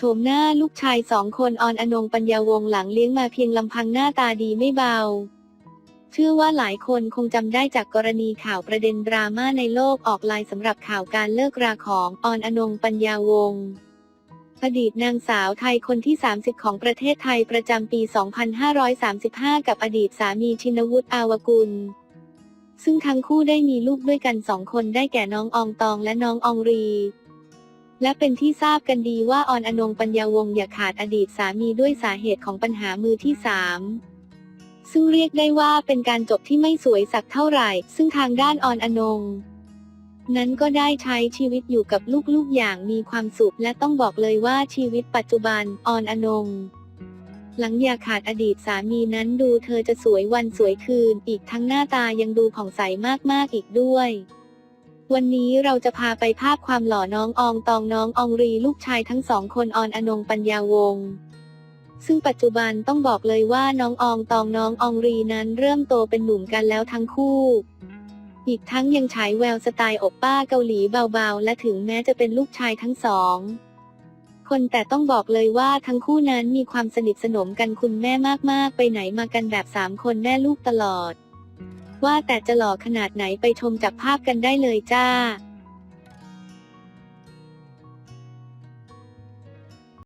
โฉมหน้าลูกชายสองคนออนอนงปัญญาวงหลังเลี้ยงมาเพียงลำพังหน้าตาดีไม่เบา เชื่อว่าหลายคนคงจำได้จากกรณีข่าวประเด็นดราม่าในโลกออกไลน์สำหรับข่าวการเลิกราของออนอนงปัญญาวงอดีตนางสาวไทยคนที่ 30 ของประเทศไทยประจำปี 2535 กับอดีตสามีชินวุฒิอาวกุล ซึ่งทั้งคู่ได้มีลูกด้วยกันสองคนได้แก่น้องอองตองและน้องอองรี และเป็นที่ทราบกันดีว่าออนอนงปัญญาวงศ์อย่าขาดอดีตสามีด้วยสาเหตุของปัญหามือที่สามซึ่งเรียกได้ว่าเป็นการจบที่ไม่สวยสักเท่าไหร่ ซึ่งทางด้านออนอนง นั้นก็ได้ใช้ชีวิตอยู่กับลูกๆอย่างมีความสุข และต้องบอกเลยว่าชีวิตปัจจุบันออนอนง หลังอย่าขาดอดีตสามีนั้นดูเธอจะสวยวันสวยคืน อีกทั้งหน้าตายังดูผ่องใสมากๆอีกด้วย วันนี้เราจะพาไปภาพความหล่อน้องอองตองน้องอองรีลูกชายทั้งสองคนออนอนงปัญญาวงศ์ซึ่งปัจจุบันต้องบอกเลยว่าน้องอองตองน้องอองรีนั้นเริ่มโตเป็นหนุ่มกันแล้วทั้งคู่ อีกทั้งยังฉายแววสไตล์อบป้าเกาหลีเบาๆ และถึงแม้จะเป็นลูกชายทั้งสอง คนแต่ต้องบอกเลยว่าทั้งคู่นั้นมีความสนิทสนมกันคุณแม่มากๆ ไปไหนมากันแบบสามคนแม่ลูกตลอด ว่าแต่จะหล่อขนาดไหนไปชมจากภาพกันได้เลยจ้า